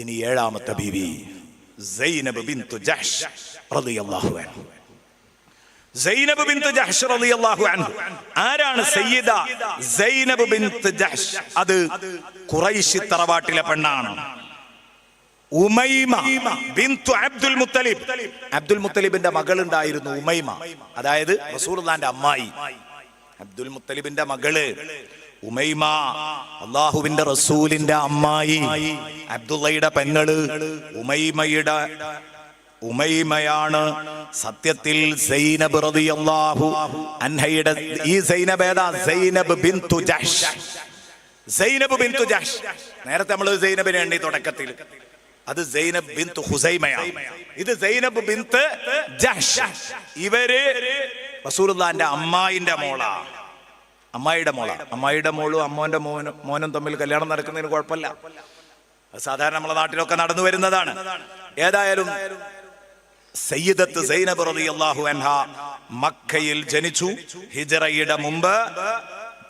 ഇനി ഏഴാമത്തെ ബീവി സൈനബ് ബിന്തു ജഹ്ഷ് റളിയല്ലാഹു അൻഹു. സൈനബ് ബിന്ത് ജഹ്ഷ് റളിയല്ലാഹു അൻഹു. ആരാണ് സയ്യിദ സൈനബ് ബിന്ത് ജഹ്ഷ്? അത് ഖുറൈശി തറവാട്ടിലെ പെണ്ണാണ്. ഉമൈമ ബിന്തു അബ്ദുൽ മുത്തലിബ്. അബ്ദുൽ മുത്തലിബിന്റെ മകൾ ഉണ്ടായിരുന്നു ഉമൈമ. അതായത് റസൂലുള്ളാന്റെ അമ്മായി. അബ്ദുൽ മുത്തലിബിന്റെ മകൾ ഉമൈമ അള്ളാഹുവിന്റെ റസൂലിന്റെ അമ്മായി അബ്ദുള്ളയുടെ പെങ്ങൾ ഉമൈമയുടെ ഉമൈമയാണ് സത്യത്തിൽ സൈനബ് റളിയല്ലാഹു അൻഹയുടെ ഈ സൈനബ് സൈനബ് ബിന്തു ജഹ്ഷ്. സൈനബ് ബിന്തു ജഹ്ഷ്. നേരത്തെ നമ്മൾ സൈനബിനെ എണ്ണി തുടക്കത്തിൽ. അത് സൈനബ് ബിന്തു ഹുസൈമയാണ്. ഇത് സൈനബ് ബിന്ത് ജഹ്ഷ്. ഇവർ റസൂലുള്ളാന്റെ അമ്മായിന്റെ മോളാ. അമ്മായിയുടെ മോള. അമ്മായിയുടെ മോളും അമ്മോന്റെ മോനും മോനും തമ്മിൽ കല്യാണം നടക്കുന്നതിന് കുഴപ്പമില്ല. സാധാരണ നമ്മളെ നാട്ടിലൊക്കെ നടന്നു വരുന്നതാണ്. ഏതായാലും സയ്യിദത്ത് സൈനബ് റളിയല്ലാഹു അൻഹ മക്കയിൽ ജനിച്ചു. ഹിജറയുടെ മുമ്പ്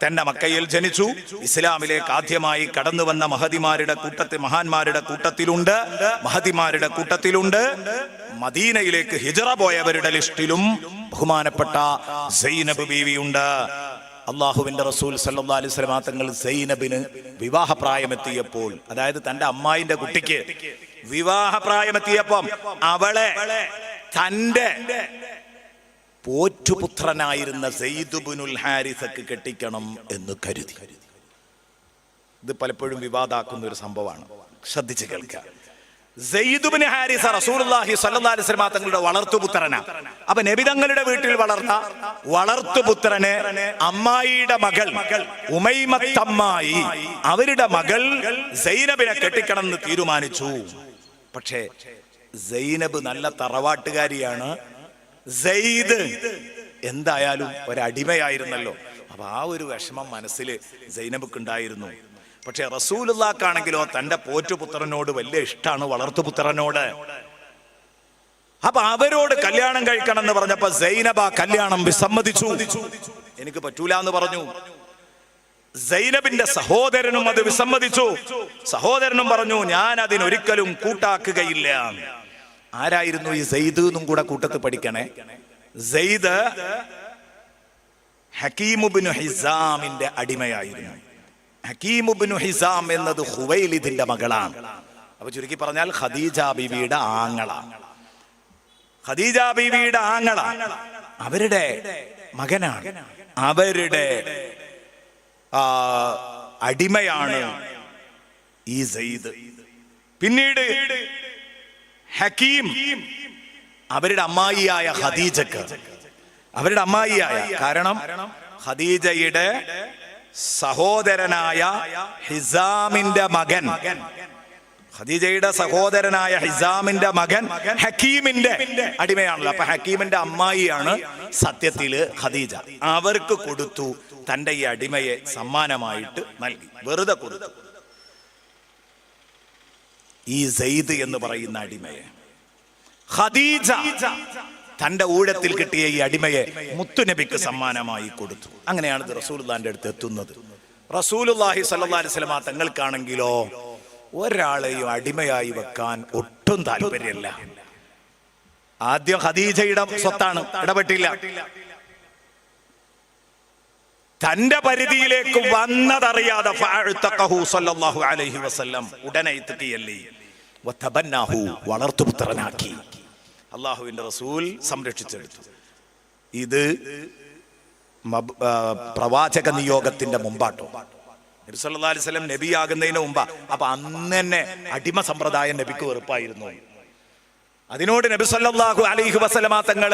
തന്റെ മക്കയിൽ ജനിച്ചു. ഇസ്ലാമിലേക്ക് ആദ്യമായി കടന്നു വന്ന മഹതിമാരുടെ കൂട്ടത്തിൽ മഹാന്മാരുടെ കൂട്ടത്തിലുണ്ട്. മഹതിമാരുടെ കൂട്ടത്തിലുണ്ട്. മദീനയിലേക്ക് ഹിജറ പോയവരുടെ ലിസ്റ്റിലും ബഹുമാനപ്പെട്ട സൈനബ് ബീവിയുണ്ട്. അള്ളാഹുവിന്റെ റസൂൽ സല്ലല്ലാഹു അലൈഹി തങ്ങൾ സൈനബിന് വിവാഹപ്രായമെത്തിയപ്പോൾ അതായത് തന്റെ അമ്മായിന്റെ കുട്ടിക്ക് വിവാഹപ്രായമെത്തിയപ്പം അവളെ തന്റെ പോറ്റുപുത്രനായിരുന്ന സെയ്ദുബുനുൽ ഹാരിസക്ക് കെട്ടിക്കണം എന്ന് കരുതി. ഇത് പലപ്പോഴും വിവാദാക്കുന്ന ഒരു സംഭവമാണ്. ശ്രദ്ധിച്ച് കേൾക്കുക. സെയ്ദുബിന് ഹാരിസ റസൂലുള്ളാഹി സ്വല്ലല്ലാഹി അലൈഹി വസല്ലം തങ്ങളുടെ വളർത്തുപുത്രനാ അപ്പൊ നബിതങ്ങളുടെ വീട്ടിൽ വളർന്ന വളർത്തുപുത്രനെ അമ്മായിയുടെ മകൾ ഉമൈമത്തമ്മായി. അവരുടെ മകൾ സൈനബിനെ കെട്ടിക്കണമെന്ന് തീരുമാനിച്ചു. പക്ഷേ സൈനബ് നല്ല തറവാട്ടുകാരിയാണ്. സെയ്ദ് എന്തായാലും ഒരടിമയായിരുന്നല്ലോ. അപ്പൊ ആ ഒരു വിഷമം മനസ്സിൽ സൈനബുക്ക് ഉണ്ടായിരുന്നു പക്ഷെ റസൂലുള്ളാക്കാണെങ്കിലോ തന്റെ പോറ്റുപുത്രനോട് വലിയ ഇഷ്ടമാണ് വളർത്തുപുത്രനോട്. അപ്പൊ അവരോട് കല്യാണം കഴിക്കണം എന്ന് പറഞ്ഞപ്പോ സൈനബ കല്യാണം വിസമ്മതിച്ചു. എനിക്ക് പറ്റൂല എന്ന് പറഞ്ഞു. സൈനബിന്റെ സഹോദരനും അത് വിസമ്മതിച്ചു. സഹോദരനും പറഞ്ഞു ഞാൻ അതിനൊരിക്കലും കൂട്ടാക്കുകയില്ല. ആരായിരുന്നു ഈ സെയ്ദ് എന്നും കൂടെ കൂട്ടത്ത് പഠിക്കണേ? സെയ്ദ് ഹക്കീമുബിൻ ഹിസാമിന്റെ അടിമയായിരുന്നു. ഹക്കീമുബിനു ഹിസാം എന്നത് ഹുവൈലിദിന്റെ മകളാണ്. അപ്പൊ ചുരുക്കി പറഞ്ഞാൽ ഖദീജ ബീവിയുടെ ആങ്ങള. ഖദീജ ബീവിയുടെ ആങ്ങള. അവരുടെ മകനാണ്. അവരുടെ അടിമയാണ് ഈ സയ്യിദ്. പിന്നീട് ഹക്കീം അവരുടെ അമ്മായിയായ ഖദീജക്ക്. അവരുടെ അമ്മായിയായ കാരണം ഖദീജയുടെ സഹോദരനായ ഹിസാമിന്റെ മകൻ. ഖദീജയുടെ സഹോദരനായ ഹിസാമിന്റെ മകൻ ഹക്കീമിന്റെ അടിമയാണല്ലോ. അപ്പൊ ഹക്കീമിന്റെ അമ്മായിയാണ് സത്യത്തിൽ ഖദീജ. അവർക്ക് കൊടുത്തു തന്റെ ഈ അടിമയെ സമ്മാനമായിട്ട് നൽകി. വെറുതെ കൊടുത്തു. ഈ സെയ്ദ് എന്ന് പറയുന്ന അടിമയെ. ഖദീജ തന്റെ ഊഴത്തിൽ കിട്ടിയ ഈ അടിമയെ മുത്തുനബിക്ക് സമ്മാനമായി കൊടുത്തു. അങ്ങനെയാണ് ഇത് റസൂലുള്ളാന്റെ അടുത്ത് എത്തുന്നത്. റസൂലുള്ളാഹി സ്വല്ലല്ലാഹി അലൈഹി വസല്ലമ തങ്ങൾക്കാണെങ്കിലോ ഒരാളെയും അടിമയായി വെക്കാൻ ഒട്ടും താല്പര്യമില്ല. ആദ്യം ഖദീജയുടെ സ്വത്താണ് ഇടപെട്ടില്ല. തന്റെ പരിധിയിലേക്ക് വന്നതറിയാതെ ഉടനെ വളർത്തുപുത്രനാക്കി. അള്ളാഹുവിന്റെ റസൂൽ സംരക്ഷിച്ചെടുത്തു. ഇത് പ്രവാചക നിയോഗത്തിന്റെ മുമ്പാട്ടോ. നബി സല്ലല്ലാഹു അലൈഹി നബിയാകുന്നതിന് മുമ്പാ. അപ്പൊ അന്ന് തന്നെ അടിമ സമ്പ്രദായം നബിക്ക് വെറുപ്പായിരുന്നു. അതിനോട് നബി അലൈഹി വസല്ലമ തങ്ങൾ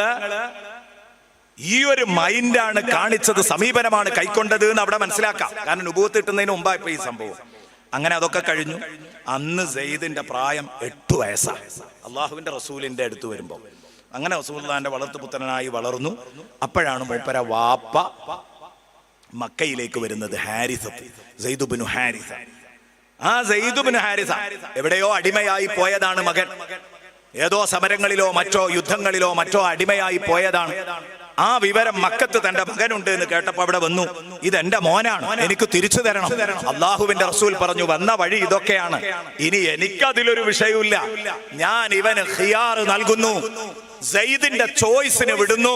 ഈ ഒരു മൈൻഡാണ് കാണിച്ചത് സമീപനമാണ് കൈക്കൊണ്ടത് എന്ന് അവിടെ മനസ്സിലാക്കാം. കാരണം ഉപയോഗത്തിട്ടുന്നതിന് മുമ്പാ ഇപ്പൊ ഈ സംഭവം. അങ്ങനെ അതൊക്കെ കഴിഞ്ഞു. അന്ന് സെയ്ദിന്റെ പ്രായം എട്ടു വയസ്സാ. അള്ളാഹുവിന്റെ റസൂലിന്റെ അടുത്ത് വരുമ്പോൾ അങ്ങനെ റസൂലിന്റെ വളർത്തുപുത്രനായി വളർന്നു. അപ്പോഴാണ് മൂപ്പര വാപ്പ മക്കയിലേക്ക് വരുന്നത് ഹാരിസ സെയ്ദുബിനു ഹാരിസ. ആ സെയ്ദുബിനു ഹാരിസ എവിടെയോ അടിമയായി പോയതാണ് മകൻ. ഏതോ സമരങ്ങളിലോ മറ്റോ യുദ്ധങ്ങളിലോ മറ്റോ അടിമയായി പോയതാണ്. ആ വിവരം മക്കത്ത് തന്റെ മകനുണ്ട് എന്ന് കേട്ടപ്പോ അവിടെ വന്നു ഇത് എന്റെ മോനാണ് എനിക്ക് തിരിച്ചു തരണം. അള്ളാഹുവിന്റെ റസൂൽ പറഞ്ഞു വന്ന വഴി ഇതൊക്കെയാണ് ഇനി എനിക്കതിലൊരു വിഷയമില്ല ഞാൻ ഇവന് ഹിയാറ് നൽകുന്നു സെയ്ദിന്റെ ചോയ്സിന് വിടുന്നു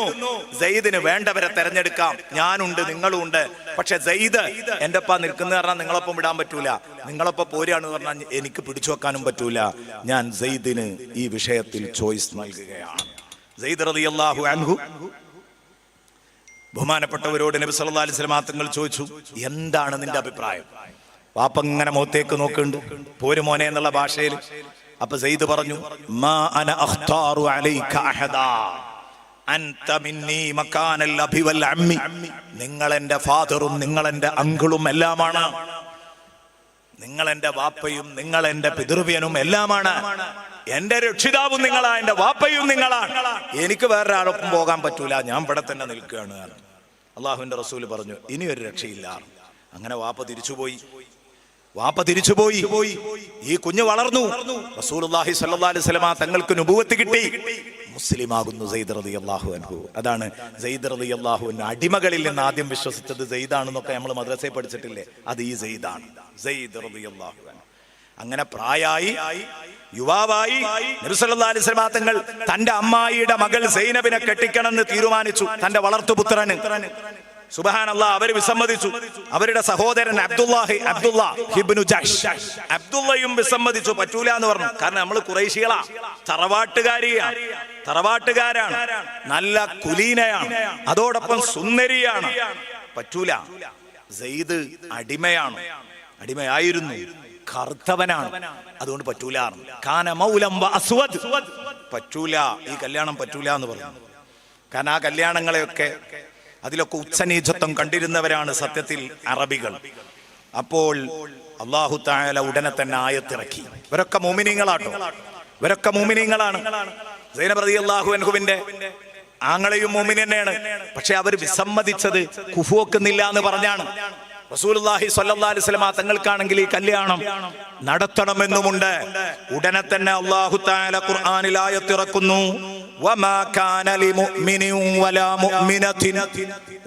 സെയ്ദിന് വേണ്ടവരെ തെരഞ്ഞെടുക്കാം. ഞാനുണ്ട് നിങ്ങളും ഉണ്ട്. പക്ഷെ സെയ്ദ് എന്റെ അപ്പ നിൽക്കുന്ന പറഞ്ഞാൽ നിങ്ങളൊപ്പം വിടാൻ പറ്റൂല. നിങ്ങളൊപ്പം പോരുകയാണെന്ന് പറഞ്ഞാൽ എനിക്ക് പിടിച്ചു വെക്കാനും പറ്റൂല. ഞാൻ സെയ്ദിന് ഈ വിഷയത്തിൽ ചോയ്സ് നൽകുകയാണ്. സെയ്ദ് റളിയല്ലാഹു അൻഹു ബഹുമാനപ്പെട്ടവരോട് നബി സല്ലല്ലാഹു അലൈഹി വസല്ലം തങ്ങൾ ചോദിച്ചു എന്താണ് നിന്റെ അഭിപ്രായം? വാപ്പ ഇങ്ങനെ മുഖത്തേക്ക് നോക്കുന്നുണ്ട്. പോര് മോനെ എന്നുള്ള ഭാഷയിൽ അപ്പൊ സെയ്ദ് പറഞ്ഞു മാ അന അഖ്താറു അലൈക അഹദാ നിങ്ങൾ എന്റെ ഫാദറും നിങ്ങൾ എന്റെ അങ്കിളും എല്ലാമാണ്. നിങ്ങൾ എന്റെ വാപ്പയും നിങ്ങൾ എന്റെ പിതൃവ്യനും എല്ലാമാണ്. എന്റെ രക്ഷിതാവും നിങ്ങളാ എന്റെ വാപ്പയും നിങ്ങളാണ്. എനിക്ക് വേറൊരാളൊപ്പം പോകാൻ പറ്റൂല ഞാൻ ഇവിടെ തന്നെ നിൽക്കുകയാണ് അള്ളാഹുവിന്റെ റസൂൽ പറഞ്ഞു ഇനി ഒരു രക്ഷയില്ല. അങ്ങനെ വാപ്പ തിരിച്ചുപോയി. വാപ്പ തിരിച്ചുപോയി. ഈ കുഞ്ഞു വളർന്നു. റസൂലുള്ളാഹി സ്വല്ലല്ലാഹി അലൈഹി വസല്ലമ തങ്ങൾക്ക് നുബുവത്ത് കിട്ടി. മുസ്ലിം ആകുന്നു സെയ്ദ് റളിയല്ലാഹു അൻഹു. അതാണ് സെയ്ദ് റളിയല്ലാഹു അൻഹു അടിമകളിൽ നിന്ന് ആദ്യം വിശ്വസിച്ചത് സെയ്ദാണെന്നൊക്കെ നമ്മൾ മദ്രസയിൽ പഠിച്ചിട്ടില്ലേ? അത് ഈ സെയ്ദാണ്. സെയ്ദ് റളിയല്ലാഹു അങ്ങനെ പ്രായായി യുവാവായി നബി സല്ലല്ലാഹു അലൈഹി തങ്ങൾ തന്റെ അമ്മായിയുടെ മകൾ സൈനബിനെ കെട്ടിക്കണമെന്ന് തീരുമാനിച്ചു തന്റെ വളർത്തുപുത്രന് സുബഹാനല്ല അവർ വിസമ്മതിച്ചു. അവരുടെ സഹോദരൻ അബ്ദുല്ലാഹി ജഹ്ഷ്. അബ്ദുള്ളയും വിസമ്മതിച്ചു പറ്റൂല എന്ന് പറഞ്ഞു. കാരണം നമ്മൾ കുറേശികളാ. തറവാട്ടുകാരിയാ. തറവാട്ടുകാരാണ്. നല്ല കുലീനയാണ്. അതോടൊപ്പം സുന്ദരിയാണ്. പറ്റൂല. അടിമയാണ്. അടിമയായിരുന്നു. കറുത്തവനാണ്. അതുകൊണ്ട് പറ്റൂല കാന മൗലം അസ്വദ്. പറ്റൂല. ഈ കല്യാണം പറ്റൂല എന്ന് പറഞ്ഞു. കാരണം ആ കല്യാണങ്ങളെയൊക്കെ അതിലൊക്കെ ഉച്ചനീചത്വം കണ്ടിരുന്നവരാണ് സത്യത്തിൽ അറബികൾ. അപ്പോൾ അള്ളാഹു തായാല ഉടനെ തന്നെ ആയത്തിറക്കി. ഇവരൊക്കെ മോമിനിങ്ങളാട്ടോ. ഇവരൊക്കെ മോമിനിങ്ങളാണ്. സൈനപ്രതി അള്ളാഹു അൻഹുവിന്റെ ആങ്ങളെയും തന്നെയാണ് പക്ഷെ അവർ വിസമ്മതിച്ചത് കുഫുവെക്കുന്നില്ല എന്ന് പറഞ്ഞാണ്. റസൂലുള്ളാഹി സ്വല്ലല്ലാഹി അലൈഹി വസല്ലമ തങ്ങൾക്കാണെങ്കിൽ ഈ കല്യാണം നടത്തണമെന്നുമുണ്ട്. ഉടനെ തന്നെ അല്ലാഹു തആല ഖുർആനിൽ ആയത്തിറക്കുന്നു. വമാ കാന ലിമുഅ്മിനിൻ വലാ മുഅ്മിനത്തിൻ.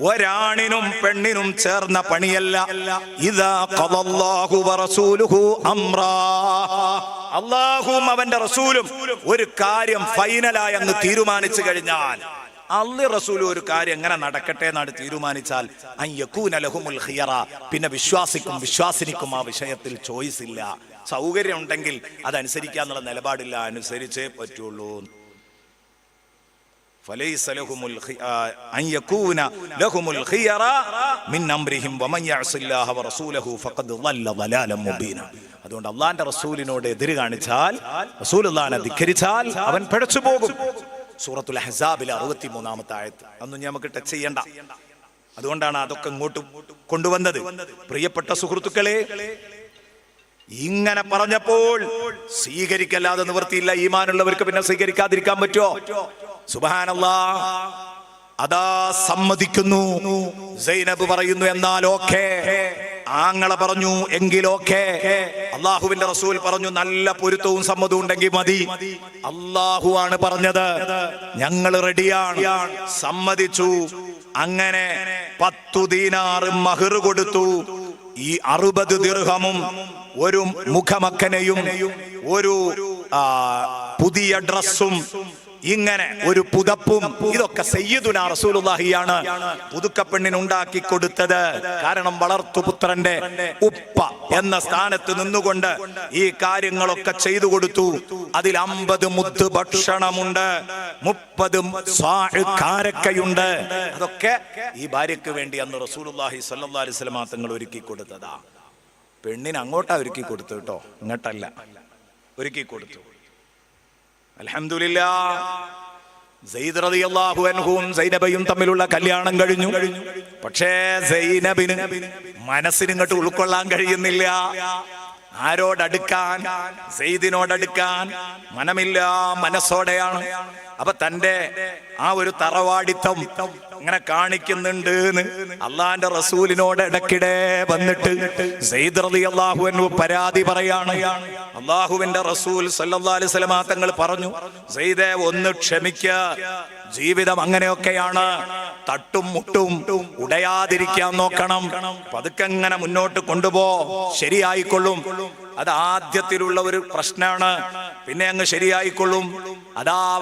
ഒരാണിനും പെണ്ണിനും ചേർന്ന പണിയല്ല. ഇദാ ഖദല്ലാഹു വറസൂലുഹു അംറാ. അല്ലാഹുവും അവന്റെ റസൂലും ഒരു കാര്യം ഫൈനലായി അങ്ങ് തീരുമാനിച്ചു കഴിഞ്ഞാൽ അള്ളി റസൂൽ ഒരു കാര്യം എങ്ങനെ നടക്കട്ടെ എന്നാണ് തീരുമാനിച്ചാൽ അയ്യക്കൂനലഹുമുൽ ഹിയറ പിന്നെ വിശ്വാസിക്കും വിശ്വാസിനിക്കും ആ വിഷയത്തിൽ ചോയ്സ് ഇല്ല. സൗകര്യം ഉണ്ടെങ്കിൽ അതനുസരിക്കാന്നുള്ള നിലപാടില്ല. അനുസരിച്ചേ പറ്റുള്ളൂ. അതുകൊണ്ട് അള്ളാന്റെ റസൂലിനോട് എതിര് കാണിച്ചാൽ റസൂൽ ധിഖരിച്ചാൽ അവൻ പിഴച്ചു പോകും സൂറത്തുൽ ഹസാബിൽ അറുപത്തി മൂന്നാമത്തെ ആയത്ത്. അതൊന്നും നമുക്ക് ടച്ച് ചെയ്യണ്ട. അതുകൊണ്ടാണ് അതൊക്കെ ഇങ്ങോട്ട് കൊണ്ടുവന്നത്. പ്രിയപ്പെട്ട സുഹൃത്തുക്കളെ ഇങ്ങനെ പറഞ്ഞപ്പോൾ സ്വീകരിക്കല്ലാതെ നിവൃത്തിയില്ല. ഈമാനുള്ളവർക്ക് പിന്നെ സ്വീകരിക്കാതിരിക്കാൻ പറ്റുമോ? സുബാനല്ലാ അതാ സമ്മതിക്കുന്നു. സൈനബ് പറയുന്നു എന്നാൽ ഓക്കേ ആങ്ങളെ പറഞ്ഞു എങ്കിലൊക്കെ അള്ളാഹുവിന്റെ റസൂൽ പറഞ്ഞു നല്ല പൊരുത്തവും സമ്മതവും ഉണ്ടെങ്കിൽ മതി. അള്ളാഹു ആണ് പറഞ്ഞത്. ഞങ്ങൾ റെഡിയാണ്. സമ്മതിച്ചു. അങ്ങനെ പത്തു ദീനാറ് മഹർ കൊടുത്തു. ഈ അറുപത് ദീർഘമും ഒരു മുഖമക്കനെയും ഒരു പുതിയ ഡ്രസ്സും ഇങ്ങനെ ഒരു പുതപ്പും ഇതൊക്കെ സയ്യിദുന റസൂലുള്ളാഹിയാണ് പുതുക്കപ്പെണ്ണിന് ഉണ്ടാക്കി കൊടുത്തത്. കാരണം വളർത്തുപുത്രന്റെ ഉപ്പ എന്ന സ്ഥാനത്ത് നിന്നുകൊണ്ട് ഈ കാര്യങ്ങളൊക്കെ ചെയ്തു കൊടുത്തു. അതിൽ അമ്പത് മുത്ത് ഭക്ഷണമുണ്ട് മുപ്പത് കാരക്കയുണ്ട്. അതൊക്കെ ഈ ഭാര്യക്ക് വേണ്ടി അന്ന് റസൂലുള്ളാഹി സ്വല്ലല്ലാഹി അലൈഹി വസല്ലം തങ്ങൾ ഒരുക്കി കൊടുത്തതാ. പെണ്ണിന് അങ്ങോട്ടാ ഒരുക്കി കൊടുത്തു കേട്ടോ ഇങ്ങോട്ടല്ല. ഒരുക്കി കൊടുത്തു. അൻഹുവും സൈനബയും തമ്മിലുള്ള കല്യാണം കഴിഞ്ഞു. പക്ഷേ സൈനബിന് മനസ്സിന് ഇങ്ങോട്ട് ഉൾക്കൊള്ളാൻ കഴിയുന്നില്ല. ആരോടടുക്കാൻ സെയ്ദിനോടടുക്കാൻ മനമില്ല മനസ്സോടെയാണ്. അപ്പൊ തന്റെ ആ ഒരു തറവാടിത്തം ഇങ്ങനെ കാണിക്കുന്നുണ്ട് അള്ളാന്റെ റസൂലിനോട് ഇടയ്ക്കിടെ വന്നിട്ട് അള്ളാഹു പരാതി പറയാണ്. അള്ളാഹുവിന്റെ റസൂൽ വസല്ലമ തങ്ങൾ പറഞ്ഞു സെയ്ദേ ഒന്ന് ക്ഷമിക്ക. ജീവിതം അങ്ങനെയൊക്കെയാണ്. തട്ടും മുട്ടും ഉടയാതിരിക്കാൻ നോക്കണം. പതുക്കെ അങ്ങനെ മുന്നോട്ട് കൊണ്ടുപോ. ശരിയായിക്കൊള്ളും. അത് ആദ്യത്തിലുള്ള ഒരു പ്രശ്നമാണ്. പിന്നെ അങ്ങ് ശരിയായിക്കൊള്ളും. അതാ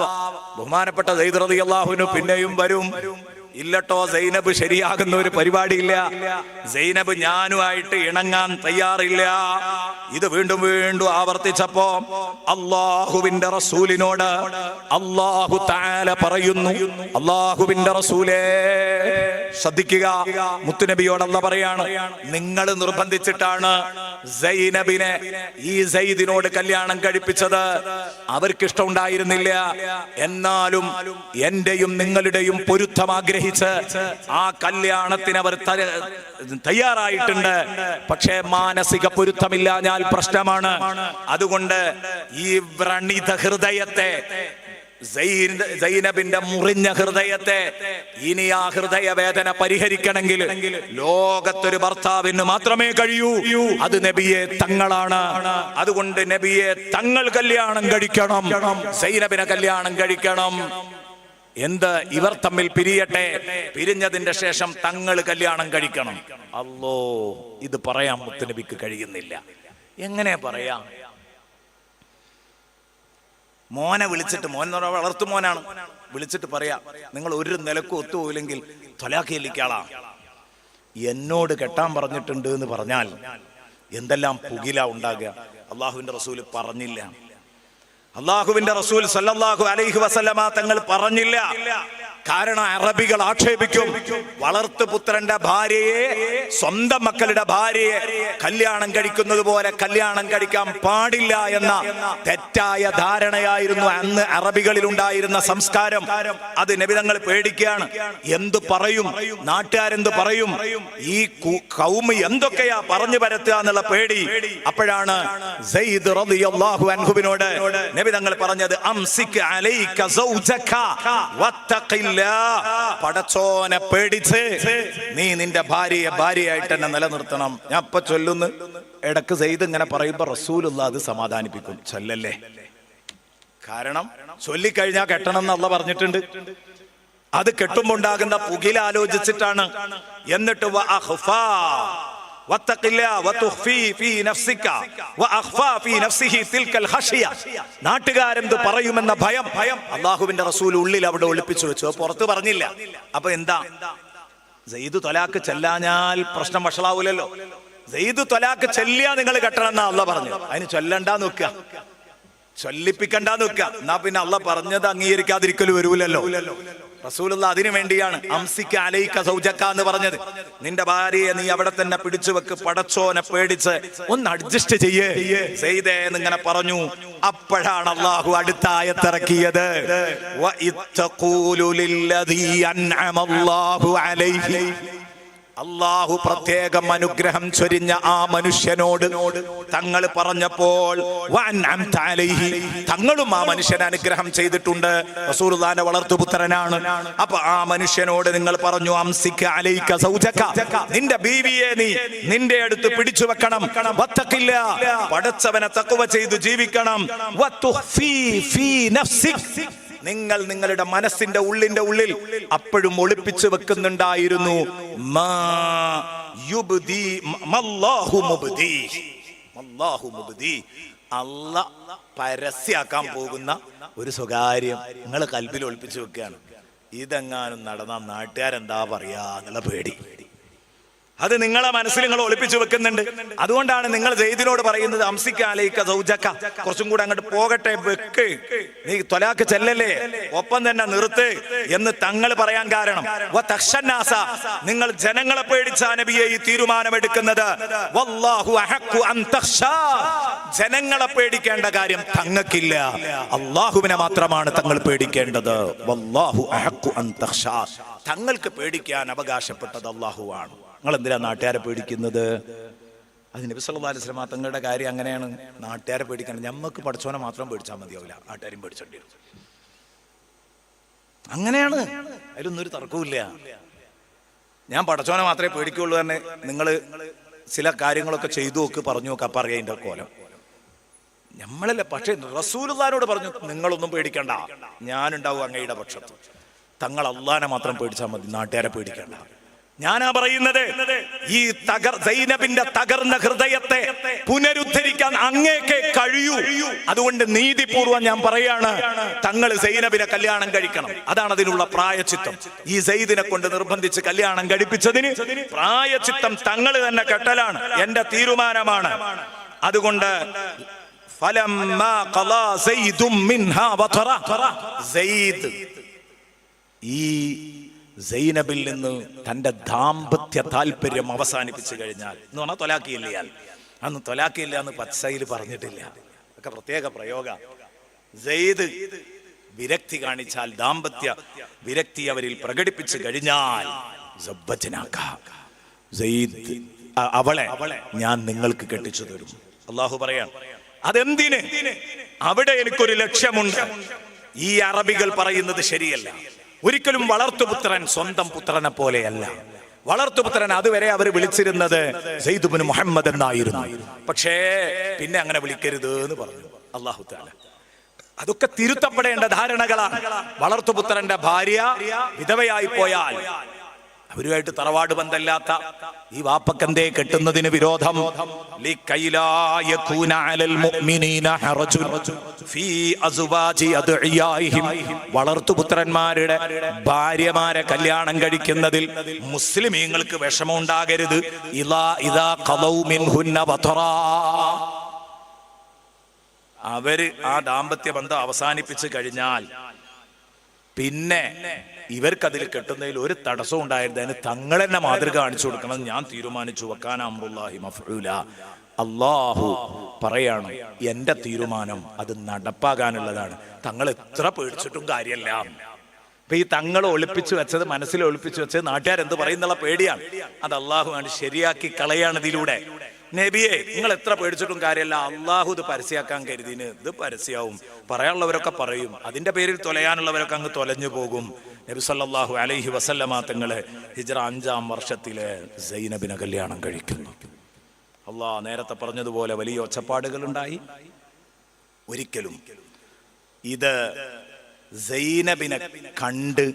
ബഹുമാനപ്പെട്ട ദൈതൃതി അള്ളാഹുവിന് പിന്നെയും വരും. ഇല്ലട്ടോ സൈനബ് ശരിയാകുന്ന ഒരു പരിപാടിയില്ല. സൈനബ് ഞാനുമായിട്ട് ഇണങ്ങാൻ തയ്യാറില്ല. ഇത് വീണ്ടും വീണ്ടും ആവർത്തിച്ചപ്പോ അള്ളാഹുവിന്റെ റസൂലിനോട് അള്ളാഹു താല പറയുന്നു. അള്ളാഹുവിന്റെ റസൂലേ ശ്രദ്ധിക്കുക. മുത്തുനബിയോടല്ല പറയാണ് നിങ്ങൾ നിർബന്ധിച്ചിട്ടാണ് സൈനബിനെ ഈ സൈദിനോട് കല്യാണം കഴിപ്പിച്ചത്. അവർക്ക് ഇഷ്ടമുണ്ടായിരുന്നില്ല എന്നാലും എന്റെയും നിങ്ങളുടെയും പൊരുത്തം ആഗ്രഹിച്ച് ആ കല്യാണത്തിന് അവർ തയ്യാറായിട്ടുണ്ട്. പക്ഷേ മാനസിക പൊരുത്തമില്ല ഞാൻ പ്രശ്നമാണ്. അതുകൊണ്ട് ഈ വ്രണിത ഹൃദയത്തെ സൈന- സൈനബിന്റെ മുറിഞ്ഞ ഹൃദയത്തെ ഇനി ആ ഹൃദയ വേദന പരിഹരിക്കണമെങ്കിൽ ലോകത്തൊരു ഭർത്താവിന് മാത്രമേ കഴിയൂ. അത് നബിയെ തങ്ങളാണ്. അതുകൊണ്ട് നബിയെ തങ്ങൾ കല്യാണം കഴിക്കണം. സൈനബിനെ കല്യാണം കഴിക്കണം. എന്ത് ഇവർ തമ്മിൽ പിരിയട്ടെ? പിരിഞ്ഞതിന്റെ ശേഷം തങ്ങൾ കല്യാണം കഴിക്കണം. അല്ലോ ഇത് പറയാൻ മുത്തനബിക്ക് കഴിയുന്നില്ല. എങ്ങനെ പറയാം? മോനെ വിളിച്ചിട്ട് മോൻ വളർത്തു മോനാണ്. വിളിച്ചിട്ട് പറയാ നിങ്ങൾ ഒരു നിലക്കും ഒത്തുപോയില്ലെങ്കിൽ തൊലാക്കിയില്ലിക്കാളാ എന്നോട് കെട്ടാൻ പറഞ്ഞിട്ടുണ്ട് എന്ന് പറഞ്ഞാൽ എന്തെല്ലാം പുകില ഉണ്ടാകുക? അള്ളാഹുവിന്റെ റസൂൽ പറഞ്ഞില്ല. അള്ളാഹുവിന്റെ റസൂൽ സല്ലല്ലാഹു അലൈഹി വസല്ലമ തങ്ങൾ പറഞ്ഞില്ല. കാരണം അറബികൾ ആക്ഷേപിക്കും. വളർത്തുപുത്രന്റെ ഭാര്യയെ സ്വന്തം മക്കളുടെ ഭാര്യയെ കല്യാണം കഴിക്കുന്നത് പോലെ കല്യാണം കഴിക്കാൻ പാടില്ല എന്ന തെറ്റായ ധാരണയായിരുന്നു അന്ന് അറബികളിൽ ഉണ്ടായിരുന്ന സംസ്കാരം. അത് നബിതങ്ങൾ പേടിക്കുകയാണ്. എന്ത് പറയും? നാട്ടുകാരെന്ത് പറയും? ഈ കൗമി എന്തൊക്കെയാ പറഞ്ഞു പരത്തുക എന്നുള്ള പേടി. അപ്പോഴാണ് സെയ്ദ് റളിയല്ലാഹു അൻഹുവിനോട് നബി തങ്ങൾ പറഞ്ഞത് അംസിക് അലൈക വത്തഖില്ലാ പടച്ചോനെ പേടിച്ച് നീ നിന്റെ ഭാര്യയെ ഭാര്യയായിട്ട് തന്നെ നിലനിർത്തണം. ഞാൻ ഇപ്പൊ ചൊല്ലുന്നു. ഇടയ്ക്ക് ചെയ്ത് ഇങ്ങനെ പറയുമ്പോ റസൂലുള്ള അത് സമാധാനിപ്പിക്കും. ചൊല്ലല്ലേ? കാരണം ചൊല്ലിക്കഴിഞ്ഞാ കെട്ടണം എന്നുള്ള പറഞ്ഞിട്ടുണ്ട്. അത് കെട്ടുമ്പോണ്ടാകുന്ന പുകിലാലോചിച്ചിട്ടാണ്. എന്നിട്ട് നാട്ടുകാരെന്ത് പറയുമെന്ന ഭയം ഭയം അള്ളാഹുവിന്റെ റസൂൽ ഉള്ളിൽ അവിടെ ഒളിപ്പിച്ചു വെച്ചു. പുറത്ത് പറഞ്ഞില്ല. അപ്പൊ എന്താ? സെയ്ദ് തൊലാക്ക് ചെല്ലാഞ്ഞാൽ പ്രശ്നം വഷളാവൂലല്ലോ. സെയ്ദ് തൊലാക്ക് ചെല്ലിയാ നിങ്ങൾ കെട്ടണം അള്ള പറഞ്ഞു അതിന് ചൊല്ലണ്ട നോക്ക. ചൊല്ലിപ്പിക്കണ്ട നോക്ക. എന്നാ പിന്നെ അള്ള പറഞ്ഞത് അംഗീകരിക്കാതിരിക്കലും വരൂലല്ലോ. റസൂലുള്ള അതിനു വേണ്ടിയാണ് അംസിക്ക അലൈക്ക സൗജക്ക എന്ന് പറഞ്ഞത്. നിന്റെ ഭാര്യയെ നീ അവിടെ തന്നെ പിടിച്ചു വെക്ക് പടച്ചോനെ പേടിച്ച് ഒന്ന് അഡ്ജസ്റ്റ് ചെയ്യേ. ചെയ്തേ പറഞ്ഞു. അപ്പോഴാണ് അള്ളാഹു അടുത്ത ആയത്തിറക്കിയത്. അലൈഹി. അള്ളാഹു പ്രത്യേകം അനുഗ്രഹം ചൊരിഞ്ഞ ആ മനുഷ്യനോട് തങ്ങൾ പറഞ്ഞപ്പോൾ. തങ്ങളും ആ മനുഷ്യനെ അനുഗ്രഹം ചെയ്തിട്ടുണ്ട്. റസൂർദാന്റെ വളർത്തുപുത്രനാണ്. അപ്പൊ ആ മനുഷ്യനോട് നിങ്ങൾ പറഞ്ഞു അംസിക്ക അലൈക സൗജക. നിന്റെ ബീവിയെ നീ നിന്റെ അടുത്ത് പിടിച്ചു വെക്കണം. വത്തക്കില്ല പടച്ചവനെ തക്കുവ ചെയ്തു ജീവിക്കണം. നിങ്ങൾ നിങ്ങളുടെ മനസ്സിന്റെ ഉള്ളിന്റെ ഉള്ളിൽ അപ്പോഴും ഒളിപ്പിച്ചു വെക്കുന്നുണ്ടായിരുന്നു. അല്ല പരസ്യാക്കാൻ പോകുന്ന ഒരു സ്വകാര്യം നിങ്ങൾ കൽബിൽ ഒളിപ്പിച്ചു വെക്കുകയാണ്. ഇതെങ്ങാനും നടന്ന നാട്ടുകാരെന്താ പറയാ എന്നുള്ള പേടി. അത് നിങ്ങളെ മനസ്സിൽ നിങ്ങൾ ഒളിപ്പിച്ചു വെക്കുന്നുണ്ട്. അതുകൊണ്ടാണ് നിങ്ങൾ ജയ്ദിനോട് പറയുന്നത് അംസിക്കാലേക്ക സൗജക്ക. കുറച്ചും കൂടെ അങ്ങോട്ട് പോകട്ടെ വെക്ക്. നീ തൊലാക്ക് ചെല്ലല്ലേ? ഒപ്പം തന്നെ നിർത്ത് എന്ന് തങ്ങൾ പറയാൻ കാരണം. നിങ്ങൾ ജനങ്ങളെ പേടിച്ച നബിയെ ഈ തീരുമാനമെടുക്കുന്നത്. ജനങ്ങളെ പേടിക്കേണ്ട കാര്യം തങ്ങൾക്കില്ല. അള്ളാഹുവിനെ മാത്രമാണ് തങ്ങൾ പേടിക്കേണ്ടത്. തങ്ങൾക്ക് പേടിക്കാൻ അവകാശപ്പെട്ടത് അള്ളാഹുവാണ് നിങ്ങൾ എന്തിനാ നാട്ടുകാരെ പേടിക്കുന്നത്? അത് നബി സല്ലല്ലാഹു അലൈഹി വസല്ലം തങ്ങളുടെ കാര്യം അങ്ങനെയാണ്. നാട്ടുകാരെ പേടിക്കണം ഞമ്മക്ക് പഠിച്ചോനെ മാത്രം പേടിച്ചാൽ മതിയാവില്ല നാട്ടുകാരും പേടിച്ചോണ്ടി അങ്ങനെയാണ്. അതിലൊന്നും ഒരു തർക്കവുമില്ല ഞാൻ പടച്ചോനെ മാത്രമേ പേടിക്കുള്ളൂ തന്നെ നിങ്ങൾ ചില കാര്യങ്ങളൊക്കെ ചെയ്തു നോക്ക് പറഞ്ഞു നോക്ക് അപ്പം കോലം. നമ്മളല്ല പക്ഷേ റസൂലുള്ളാനോട് പറഞ്ഞു നിങ്ങളൊന്നും പേടിക്കണ്ട. ഞാനുണ്ടാവും അങ്ങയുടെ പക്ഷത്ത്. തങ്ങൾ അള്ളാനെ മാത്രം പേടിച്ചാൽ മതി. നാട്ടുകാരെ പേടിക്കണ്ട. ഞാനാ പറയുന്നത് ഈ തകർ സൈനബിന്റെ തകർന്ന ഹൃദയത്തെ പുനരുദ്ധരിക്കാൻ അങ്ങേക്കേ കഴിയൂ. അതുകൊണ്ട് നീതിപൂർവം ഞാൻ പറയാണ് തങ്ങൾ സൈനബിനെ കല്യാണം കഴിക്കണം. അതാണ് അതിനുള്ള പ്രായച്ചിത്തം. ഈ സൈദിനെ കൊണ്ട് നിർബന്ധിച്ച് കല്യാണം കഴിപ്പിച്ചതിന് പ്രായച്ചിത്തം തങ്ങൾ തന്നെ കെട്ടലാണ്. എന്റെ തീരുമാനമാണ്. അതുകൊണ്ട് ഈ സൈനബിൽ നിന്ന് തന്റെ ദാമ്പത്യ താല്പര്യം അവസാനിപ്പിച്ചു കഴിഞ്ഞാൽ എന്ന് പറഞ്ഞാൽ തൊലാക്കിയില്ല ഇയാൾ. അന്ന് തൊലാക്കിയില്ല എന്ന് പച്ചയിൽ പറഞ്ഞിട്ടില്ല. ഒക്കെ പ്രത്യേക പ്രയോഗ. സെയ്ദ് വിരക്തി കാണിച്ചാൽ ദാമ്പത്യ വിരക്തി അവരിൽ പ്രകടിപ്പിച്ചു കഴിഞ്ഞാൽ അവളെ ഞാൻ നിങ്ങൾക്ക് കെട്ടിച്ചു തരും. അള്ളാഹു പറയാം അതെന്തിന്? അവിടെ എനിക്കൊരു ലക്ഷ്യമുണ്ട്. ഈ അറബികൾ പറയുന്നത് ശരിയല്ല. ഒരിക്കലും വളർത്തുപുത്രൻ സ്വന്തം പുത്രനെ പോലെയല്ല. വളർത്തുപുത്രൻ അതുവരെ അവർ വിളിച്ചിരുന്നത് സെയ്ദുബിന് മുഹമ്മദ് എന്നായിരുന്നു. പക്ഷേ പിന്നെ അങ്ങനെ വിളിക്കരുത് എന്ന് പറഞ്ഞു. അള്ളാഹു അതൊക്കെ തിരുത്തപ്പെടേണ്ട ധാരണകളാണ്. വളർത്തുപുത്രന്റെ ഭാര്യ വിധവയായി പോയാൽ അവരുമായിട്ട് തറവാട് ബന്ധമില്ലാത്ത ഈ വാപ്പക്കന്തേ കെട്ടുന്നതിന് വിരോധം? വളർത്തുപുത്രന്മാരുടെ ഭാര്യമാരെ കല്യാണം കഴിക്കുന്നതിൽ മുസ്ലിമീങ്ങൾക്ക് വിഷമമുണ്ടാകരുത്. ഇലാ ഇതാ അവർ ആ ദാമ്പത്യ ബന്ധം അവസാനിപ്പിച്ചു കഴിഞ്ഞാൽ പിന്നെ ഇവർക്കതിൽ കെട്ടുന്നതിൽ ഒരു തടസ്സം ഉണ്ടായിരുന്നതിന് തങ്ങൾ തന്നെ മാതൃക കാണിച്ചു കൊടുക്കണം ഞാൻ തീരുമാനിച്ചു. വെക്കാൻ അമ്രുല്ലാഹി മഫൂല അള്ളാഹു പറയാണ് എന്റെ തീരുമാനം അത് നടപ്പാകാനുള്ളതാണ്. തങ്ങൾ എത്ര പേടിച്ചിട്ടും കാര്യമല്ല. ഇപ്പൊ ഈ തങ്ങൾ ഒളിപ്പിച്ചു വെച്ചത് മനസ്സിൽ ഒളിപ്പിച്ചു വെച്ചത് നാട്ടുകാരെന്ത് പറയുന്നുള്ള പേടിയാണ്. അത് അള്ളാഹു ആണ് ശരിയാക്കി കളയാണ് ഇതിലൂടെ. നബിയെ നിങ്ങൾ എത്ര പേടിച്ചിട്ടും കാര്യമല്ല. അള്ളാഹു ഇത് പരസ്യമാക്കാൻ കരുതിന് ഇത് പരസ്യമാവും പറയാനുള്ളവരൊക്കെ പറയും. അതിന്റെ പേരിൽ തൊലയാനുള്ളവരൊക്കെ അങ്ങ് തൊലഞ്ഞു പോകും. നബി സല്ലാഹു അലൈഹി വസല്ലമ തങ്ങൾ ഹിജ്റ അഞ്ചാം വർഷത്തിലെ സൈനബിനെ കല്യാണം കഴിക്കുന്നു. അള്ളാഹ് നേരത്തെ പറഞ്ഞതുപോലെ വലിയ ഒച്ചപ്പാടുകൾ ഉണ്ടായി ഒരിക്കലും ഇത് സൈനബിനെ കണ്ട്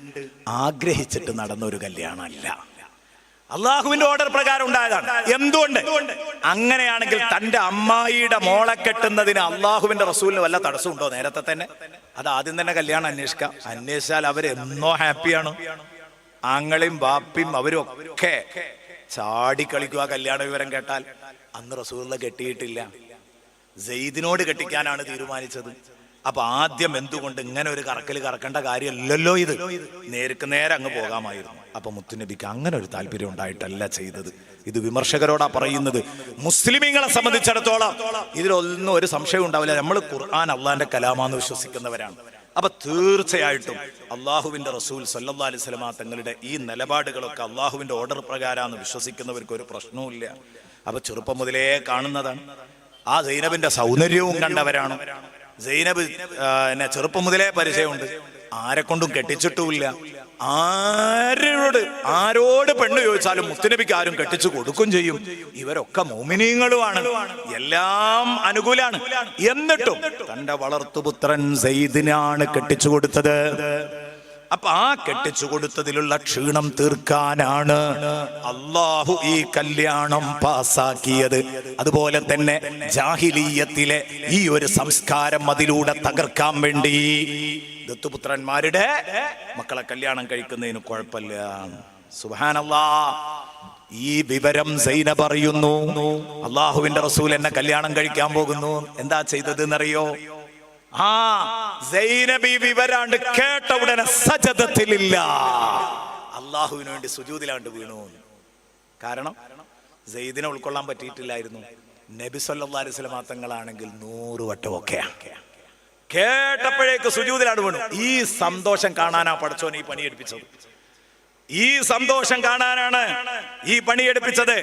ആഗ്രഹിച്ചിട്ട് നടന്ന ഒരു കല്യാണമല്ല. അള്ളാഹുവിന്റെ ഓർഡർ പ്രകാരം ഉണ്ടായതാണ്. എന്തുകൊണ്ട്? അങ്ങനെയാണെങ്കിൽ തന്റെ അമ്മായിയുടെ മോളെ കെട്ടുന്നതിന് അള്ളാഹുവിന്റെ റസൂലിന് വല്ല തടസ്സമുണ്ടോ നേരത്തെ തന്നെ? അത് ആദ്യം തന്നെ കല്യാണം അന്വേഷിക്കാം. അന്വേഷിച്ചാൽ അവരെന്നോ ഹാപ്പിയാണ്. ആങ്ങളെയും ബാപ്പിയും അവരും ഒക്കെ ചാടി കളിക്കുക കല്യാണ വിവരം കേട്ടാൽ. അന്ന് റസൂലിനെ കെട്ടിയിട്ടില്ല. ജയ്ദിനോട് കെട്ടിക്കാനാണ് തീരുമാനിച്ചത്. അപ്പൊ ആദ്യം എന്തുകൊണ്ട് ഇങ്ങനെ ഒരു കറക്കൽ കറക്കേണ്ട കാര്യമല്ലല്ലോ ഇത്? നേർക്ക് നേരെ അങ്ങ് പോകാമായിരുന്നു. അപ്പൊ മുത്തുനബിക്ക് അങ്ങനെ ഒരു താല്പര്യം ഉണ്ടായിട്ടല്ല ചെയ്തത്. ഇത് വിമർശകരോടാ പറയുന്നത്. മുസ്ലിമീങ്ങളെ സംബന്ധിച്ചിടത്തോളം ഇതിലൊന്നും ഒരു സംശയം ഉണ്ടാവില്ല. നമ്മൾ ഖുർആൻ അള്ളാന്റെ കലാമാന്ന് വിശ്വസിക്കുന്നവരാണ്. അപ്പൊ തീർച്ചയായിട്ടും അള്ളാഹുവിന്റെ റസൂൽ സല്ലാ അലൈഹി വസല്ലമ തങ്ങളുടെ ഈ നിലപാടുകളൊക്കെ അള്ളാഹുവിന്റെ ഓർഡർ പ്രകാരമാണ് വിശ്വസിക്കുന്നവർക്ക് ഒരു പ്രശ്നവുമില്ല. അപ്പൊ ചെറുപ്പം മുതലേ കാണുന്നതാണ്. ആ സൈനബിന്റെ സൗന്ദര്യവും കണ്ടവരാണ്. സൈനബ് എന്നെ ചെറുപ്പം മുതലേ പരിചയമുണ്ട്. ആരെ കൊണ്ടും കെട്ടിച്ചിട്ടുമില്ല. ആരോട് ആരോട് പെണ്ണ് ചോദിച്ചാലും മുത്തുനബിക്ക് ആരും കെട്ടിച്ചു കൊടുക്കും ചെയ്യും. ഇവരൊക്കെ മോമിനീങ്ങളുമാണ്. എല്ലാം അനുകൂലാണ്. എന്നിട്ടും തന്റെ വളർത്തുപുത്രൻ സെയ്ദിനാണ് കെട്ടിച്ചു കൊടുത്തത്. അപ്പൊ ആ കെട്ടിച്ചു കൊടുത്തതിലുള്ള ക്ഷീണം തീർക്കാനാണ് അള്ളാഹു ഈ കല്യാണം പാസാക്കിയത്. അതുപോലെ തന്നെ ജാഹിലീയത്തിലെ ഈ ഒരു സംസ്കാരം അതിലൂടെ തകർക്കാൻ വേണ്ടി ദത്തുപുത്രന്മാരുടെ മക്കളെ കല്യാണം കഴിക്കുന്നതിന് കുഴപ്പമില്ല. സുഹാനല്ലാ ഈ വിവരം സൈന പറയുന്നു. അള്ളാഹുവിന്റെ റസൂൽ എന്നെ കല്യാണം കഴിക്കാൻ പോകുന്നു. എന്താ ചെയ്തത് എന്നറിയോ ആ സൈനബി വിവരാണ്ട് കേട്ട ഉടനെ സജതത്തിലില്ല അള്ളാഹുവിന് വേണ്ടി സുജൂതിലാണ്ട് വീണു. കാരണം സെയ്ദിനെ ഉൾക്കൊള്ളാൻ പറ്റിയിട്ടില്ലായിരുന്നു. നബി സല്ലല്ലാഹു അലൈഹി വസല്ലം തങ്ങളാണെങ്കിൽ വട്ടം ഒക്കെ കേട്ടപ്പോഴേക്ക് സുജൂതിലാണ് വീണു. ഈ സന്തോഷം കാണാനാ പഠിച്ചോ ഈ പണിയെടുപ്പിച്ചത് ഈ സന്തോഷം കാണാനാണ് ഈ പണിയെടുപ്പിച്ചത്.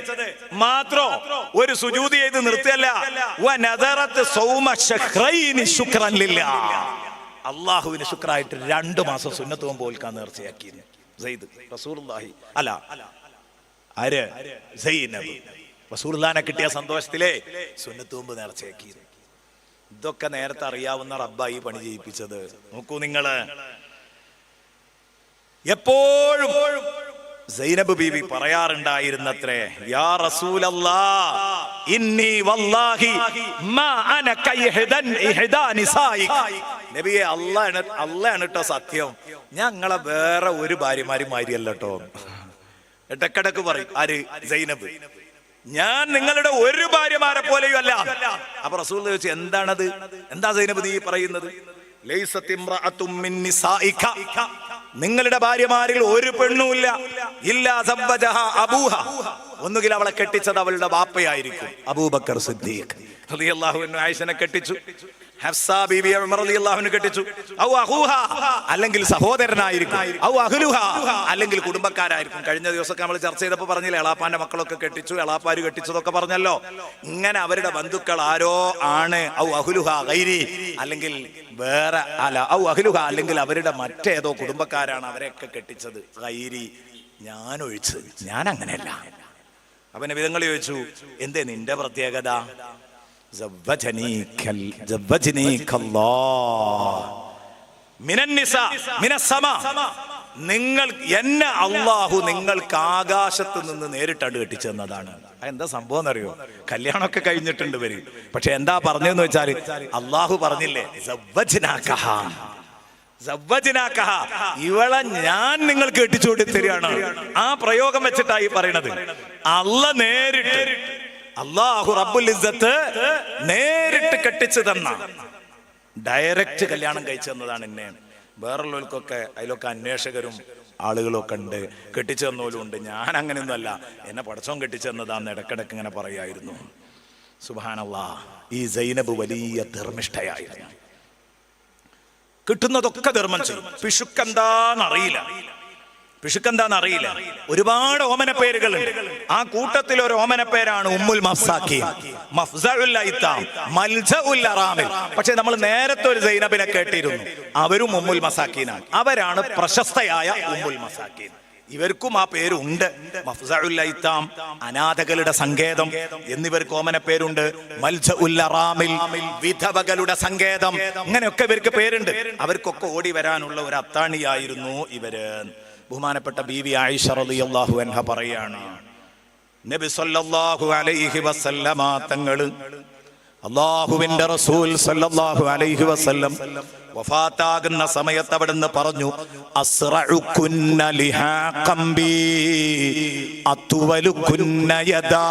മാത്രോ ഒരു സുജൂതി ചെയ്ത് നിർത്തിയല്ല. അള്ളാഹുവിന് ശുക്രായിട്ട് രണ്ടു മാസം സുന്നത്ത് പോൽക്കാൻ സെയ്ദ് റസൂലുള്ളാഹി അല്ല. ആര്? സൈനബ് കിട്ടിയ സന്തോഷത്തിലേ സുന്നത്ത് നേർച്ചയാക്കി ഇതൊക്കെ നേരത്തെ അറിയാവുന്ന റബ്ബ ഈ പണി ചെയ്യിപ്പിച്ചത്. നോക്കൂ നിങ്ങൾ. എപ്പോഴും സൈനബ് ബീവി പറയാറുണ്ടായിരുന്നത്രേ യാ ഇന്നി വല്ലാഹി മാ അന ട്ടോ സത്യം. ഞങ്ങളെ വേറെ ഒരു ഭാര്യമാരും മാരിയല്ല കേട്ടോ ഇടക്കിടക്ക് പറയും ആര്? സൈനബ്. ഞാൻ നിങ്ങളുടെ ഒരു ഭാര്യമാരെ പോലെയും അല്ല. അപ്പൊ റസൂൽ ചോദിച്ചു എന്താണത്? എന്താ സൈനബ് നീ പറയുന്നത്. നിങ്ങളുടെ ഭാര്യമാരിൽ ഒരു പെണ്ണുമില്ല. ഇല്ലാ അബൂഹ. ഒന്നുകിൽ അവളെ കെട്ടിച്ചത് അവളുടെ ബാപ്പയായിരിക്കും അബൂബക്കർ സിദ്ദീഖ്. അൻഹു ആയിഷനെ കെട്ടിച്ചു. കെട്ടിച്ചു. ഔ അഹൂഹ അല്ലെങ്കിൽ സഹോദരനായിരിക്കും. ഔ അഹ്ലുഹ അല്ലെങ്കിൽ കുടുംബക്കാരായിരിക്കും. കഴിഞ്ഞ ദിവസമൊക്കെ നമ്മൾ ചർച്ച ചെയ്തപ്പോൾ പറഞ്ഞില്ലേ എളാപ്പാന്റെ മക്കളൊക്കെ കെട്ടിച്ചു എളാപ്പാര് കെട്ടിച്ചതൊക്കെ പറഞ്ഞല്ലോ. ഇങ്ങനെ അവരുടെ ബന്ധുക്കൾ ആരോ ആണ്. ഔ അഹുലുഹ ഗൈരി അല്ലെങ്കിൽ വേറെ അല്ല ഔ അഹ്ലുഹ അല്ലെങ്കിൽ അവരുടെ മറ്റേതോ കുടുംബക്കാരാണ് അവരെയൊക്കെ കെട്ടിച്ചത്. ഗൈരി ഞാൻ ഒഴിച്ച്. ഞാൻ അങ്ങനെയല്ല. അവനെ വിധങ്ങൾ ചോദിച്ചു എന്തേ നിന്റെ പ്രത്യേകത? നിങ്ങൾ എന്നെ അള്ളാഹു നിങ്ങൾക്ക് ആകാശത്ത് നിന്ന് നേരിട്ട് കെട്ടിച്ചു തന്നതാണ്. എന്താ സംഭവം എന്നറിയോ? കല്യാണമൊക്കെ കഴിഞ്ഞിട്ടുണ്ട് വരും പക്ഷെ എന്താ പറഞ്ഞെന്ന് വെച്ചാൽ അള്ളാഹു പറഞ്ഞില്ലേ ഇവളെ ഞാൻ നിങ്ങൾക്ക് കെട്ടിച്ചു തരികയാണ് ആ പ്രയോഗം വെച്ചിട്ടായി പറയണത്. അല്ല നേരിട്ട് അള്ളാഹു റബ്ബുൽ നേരിട്ട് കെട്ടിച്ചു തന്ന. ഡയറക്റ്റ് കല്യാണം കഴിച്ചു തന്നതാണ് എന്നെ വേറുള്ളവർക്കൊക്കെ അതിലൊക്കെ അന്വേഷകരും ആളുകളും ഒക്കെ ഉണ്ട്. കെട്ടിച്ചു തന്നോലും ഉണ്ട്. ഞാൻ അങ്ങനെയൊന്നും അല്ല എന്നെ പടച്ചോൻ കെട്ടിച്ചു തന്നതാന്ന് ഇടക്കിടക്ക് ഇങ്ങനെ പറയായിരുന്നു. സുബാനല്ലാ ഈ സൈനബ് വലിയ ധർമ്മിഷ്ഠയായിരുന്നു. കിട്ടുന്നതൊക്കെ ധർമ്മം ചെയ്യും. പിശുക്കെന്താന്നറിയില്ല പിശുക്കെന്താന്ന് അറിയില്ല ഒരുപാട് ഓമന പേരുകൾ ആ കൂട്ടത്തിൽ ഒരു ഓമന പേരാണ് ഉമ്മുൽ മഫ്സാക്കി. പക്ഷെ നമ്മൾ നേരത്തെ ഒരു സൈനബിനെ കേട്ടിരുന്നു. അവരും ഉമ്മുൽ മസാക്കീനാണ്. അവരാണ് പ്രശസ്തയായ ഉമ്മുൽ മസാക്കീൻ. ഇവർക്കും ആ പേരുണ്ട്. മഫ്സഉൽ ഐത്താം, അനാഥകളുടെ സങ്കേതം എന്നിവർക്ക് ഓമന പേരുണ്ട്. മൽജഉൽ ഉല്ലറാമിൽ വിധവകളുടെ സങ്കേതം. ഇങ്ങനെയൊക്കെ ഇവർക്ക് പേരുണ്ട്. അവർക്കൊക്കെ ഓടി വരാനുള്ള ഒരു അത്താണിയായിരുന്നു ഇവർ. ബഹുമാനപ്പെട്ട ബി വി ആയിഷ റളിയല്ലാഹു അൻഹ പറയാണ് നബി സല്ലല്ലാഹു അലൈഹി വസല്ലമ തങ്ങൾ അള്ളാഹുവിന്റെ റസൂൽ സല്ലല്ലാഹു അലൈഹി വസല്ലം വഫാത്താകുന്ന സമയത്ത് അവിടുന്ന് പറഞ്ഞു യദാ.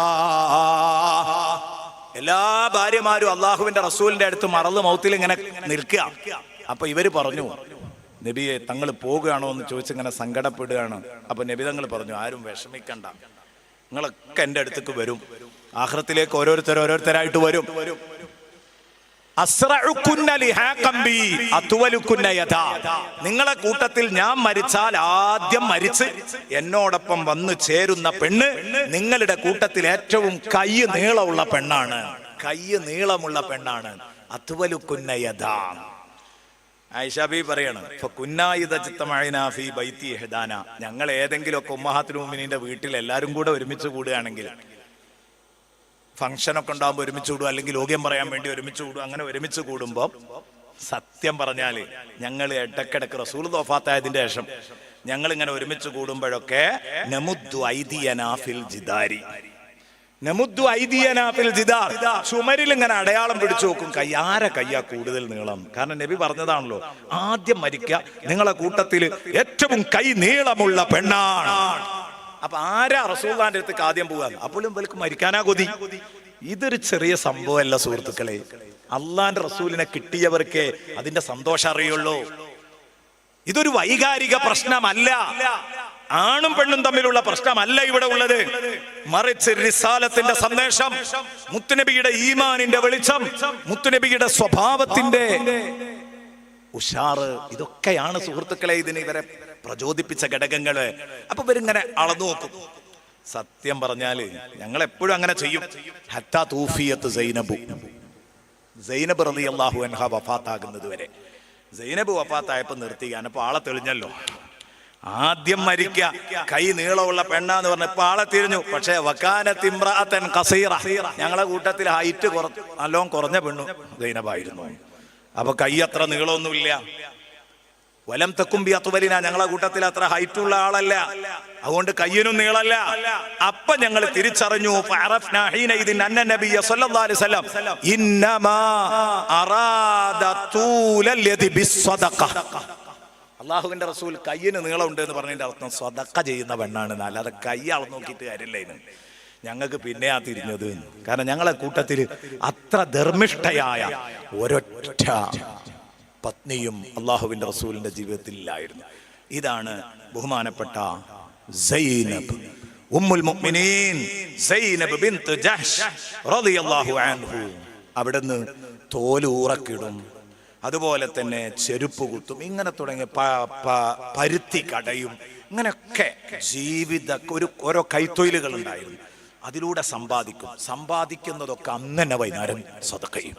എല്ലാ ഭാര്യമാരും അള്ളാഹുവിന്റെ റസൂലിന്റെ അടുത്ത് മറന്ന് മൗത്തിൽ ഇങ്ങനെ നിൽക്കുക. അപ്പൊ ഇവർ പറഞ്ഞു നബിയെ തങ്ങൾ പോകുകയാണോ എന്ന് ചോദിച്ചിങ്ങനെ സങ്കടപ്പെടുകയാണ്. അപ്പൊ നബി തങ്ങൾ പറഞ്ഞു ആരും വിഷമിക്കണ്ട. നിങ്ങളൊക്കെ എന്റെ അടുത്തേക്ക് വരും. ആഹ്റത്തിലേക്ക് ഓരോരുത്തർ ഓരോരുത്തരായിട്ട് വരും. നിങ്ങളെ കൂട്ടത്തിൽ ഞാൻ മരിച്ചാൽ ആദ്യം മരിച്ച് എന്നോടൊപ്പം വന്നു ചേരുന്ന പെണ്ണ് നിങ്ങളുടെ കൂട്ടത്തിൽ ഏറ്റവും കൈ നീളമുള്ള പെണ്ണാണ്. കൈ നീളമുള്ള പെണ്ണാണ്. അത്വലുകുന്ന യഥാ. ആയിഷാബി പറയാണ് ഇപ്പൊ കുന്നായുധ ചിത്തമായി ബൈത്തി ഹെദാന ഞങ്ങൾ ഏതെങ്കിലുമൊക്കെ ഉമ്മഹാത്തുൽ മുഅ്മിനീന്റെ വീട്ടിൽ എല്ലാവരും കൂടെ ഒരുമിച്ച് കൂടുകയാണെങ്കിൽ ഫംഗ്ഷനൊക്കെ ഉണ്ടാകുമ്പോൾ ഒരുമിച്ച് കൂടും അല്ലെങ്കിൽ ലോക്യം പറയാൻ വേണ്ടി ഒരുമിച്ച് കൂടും അങ്ങനെ ഒരുമിച്ച് കൂടുമ്പോൾ സത്യം പറഞ്ഞാൽ ഞങ്ങൾ ഇടക്കിടക്ക് റസൂൽ തോഫാത്തായതിന്റെ ശേഷം ഞങ്ങൾ ഇങ്ങനെ ഒരുമിച്ച് കൂടുമ്പോഴൊക്കെ നമുദ്ദു ഐദിയനാ ഫിൽ ജിദാരി. നമുദ്ദു ഐദിയനാഫിൽ ജിദാർ. ചുമരിൽ ഇങ്ങനെ അടയാളം പിടിച്ചു നോക്കും. കൈ ആരെ കയ്യാ കൂടുതൽ നീളം? കാരണം നബി പറഞ്ഞതാണല്ലോ ആദ്യം മരിക്കുക നിങ്ങളെ കൂട്ടത്തിൽ ഏറ്റവും കൈ നീളമുള്ള പെണ്ണാണ്. അപ്പൊ ആരാ റസൂള്ളാന്റെ അടുത്തേക്ക് ആദ്യം പോകാൻ? അപ്പോഴും ഇവർക്ക് മരിക്കാനാ കൊതി. ഇതൊരു ചെറിയ സംഭവമല്ല സുഹൃത്തുക്കളെ. അള്ളാന്റെ റസൂലിനെ കിട്ടിയവർക്ക് അതിന്റെ സന്തോഷം അറിയുള്ളൂ. ഇതൊരു വൈകാരിക പ്രശ്നമല്ല. ആണും പെണ്ണും തമ്മിലുള്ള പ്രശ്നമല്ല ഇവിടെ ഉള്ളത്. മറിച്ച് റിസാലത്തിന്റെ സന്ദേശം മുത്തുനബിയുടെ ഈമാനിന്റെ വെളിച്ചം മുത്തുനബിയുടെ സ്വഭാവത്തിന്റെ ഉഷാറ്. ഇതൊക്കെയാണ് സുഹൃത്തുക്കളെ ഇതിന് ഇവരെ പ്രചോദിപ്പിച്ച ഘടകങ്ങൾ. അപ്പൊ ഇവരിങ്ങനെ അളന്നു നോക്കും. സത്യം പറഞ്ഞാൽ ഞങ്ങൾ എപ്പോഴും അങ്ങനെ ചെയ്യും. ഹത്താ സൈനബു. സൈനബ് റലി അള്ളാഹു അൻഹ വഫാത്താകുന്നത് വരെ. സൈനബ് വഫാത്തായപ്പോ നിർത്തിക്കാൻ അപ്പൊ ആളെ തെളിഞ്ഞല്ലോ. ആദ്യം മരിക്ക. കൈ നീളമുള്ള പെണ്ണാന്ന് പറഞ്ഞ ഇപ്പൊ ആളെ തിരിഞ്ഞു. പക്ഷേ വക്കാന തിമ്രാത്തൻ കസീറ. ഞങ്ങളെ കൂട്ടത്തിൽ ഹൈറ്റ് കുറ നല്ലോണം കുറഞ്ഞ പെണ്ണു സൈനബായിരുന്നു. അപ്പൊ കൈ അത്ര നീളമൊന്നുമില്ല. വലം തെക്കുംബി അത്തുവലിന ഞങ്ങളെ കൂട്ടത്തിൽ അത്ര ഹൈറ്റുള്ള ആളല്ല. അതുകൊണ്ട് കയ്യനും നീളല്ല. അപ്പൊ ഞങ്ങൾ തിരിച്ചറിഞ്ഞു ഇന്നമാ അള്ളാഹുവിന്റെ റസൂൽ കയ്യിന് നീളമുണ്ട് എന്ന് പറഞ്ഞതിന്റെ അർത്ഥം സ്വതക്ക ചെയ്യുന്ന പെണ്ണാണ്. അല്ലാതെ കൈ അളന്ന് നോക്കിയിട്ട് കാര്യമില്ല ഇതിന് ഞങ്ങൾക്ക് പിന്നെയാ തിരിഞ്ഞത്. കാരണം ഞങ്ങളെ കൂട്ടത്തിൽ അത്ര ധർമ്മിഷ്ഠയായ ഒരൊറ്റ പത്നിയും അള്ളാഹുവിന്റെ റസൂലിന്റെ ജീവിതത്തിൽ ഇല്ലായിരുന്നു ഇതാണ് ബഹുമാനപ്പെട്ട സൈനബ്. ഉമ്മുൽ മുഅ്മിനീൻ സൈനബ് ജഹ്ഷ് റളിയല്ലാഹു അൻഹു. അവിടുന്ന് തോലൂറക്കിടും അതുപോലെ തന്നെ ചെരുപ്പ് കുത്തും. ഇങ്ങനെ തുടങ്ങി പരുത്തി കടയും. ഇങ്ങനെയൊക്കെ ജീവിത ഒരു ഓരോ കൈത്തൊഴിലുകൾ ഉണ്ടായിരുന്നു. അതിലൂടെ സമ്പാദിക്കും. സമ്പാദിക്കുന്നതൊക്കെ അന്ന് വൈകുന്നേരം സ്വതക്കയും.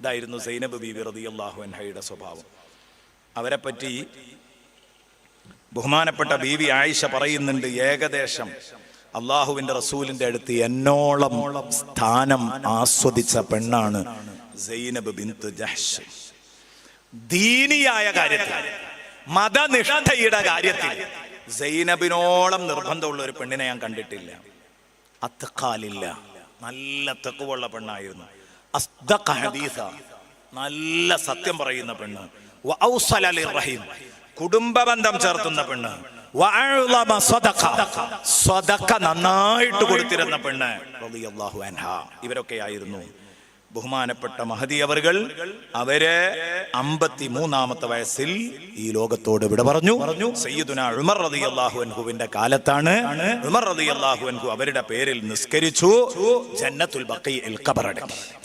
ഇതായിരുന്നു സൈനബ് ബീബി റളിയല്ലാഹു അൻഹയുടെ സ്വഭാവം. അവരെ പറ്റി ബഹുമാനപ്പെട്ട ബീവി ആയിഷ പറയുന്നുണ്ട് ഏകദേശം അള്ളാഹുവിന്റെ റസൂലിന്റെ അടുത്ത് എന്നോളം സ്ഥാനം ആസ്വദിച്ച പെണ്ണാണ് സൈനബ് ബിന്ത് ജഹ്ഷ്. ദീനിയായ കാര്യത്തിൽ മതനിഷ്ഠയുടെ കാര്യത്തിൽ സൈനബിനോളം നിർബന്ധമുള്ള ഒരു പെണ്ണിനെ ഞാൻ കണ്ടിട്ടില്ല. അത്തക്കാലില്ല. നല്ല തെക്കുവുള്ള പെണ്ണായിരുന്നു. ഹദീസ നല്ല സത്യം പറയുന്ന പെണ്ണ്. വഔസല കുടുംബ ബന്ധം ചേർത്തുന്ന പെണ്ണ്. നന്നായിട്ട് കൊടുത്തിരുന്ന പെണ്ണ്. അൻഹ. ഇവരൊക്കെയായിരുന്നു. ബഹുമാനപ്പെട്ട മഹതി അവർകൾ അവർ അമ്പത്തി മൂന്നാമത്തെ വയസ്സിൽ ഈ ലോകത്തോട് ഇവിടെ പറഞ്ഞു. പറഞ്ഞു. സയ്യിദുന ഉമർ റതി അള്ളാഹു അൻഹുവിന്റെ കാലത്താണ് ഉമർ റതി അള്ളാഹു അൻഹു അവരുടെ പേരിൽ നിസ്കരിച്ചു. ജന്നത്തുൽ ബഖി ഖബറടക്കി.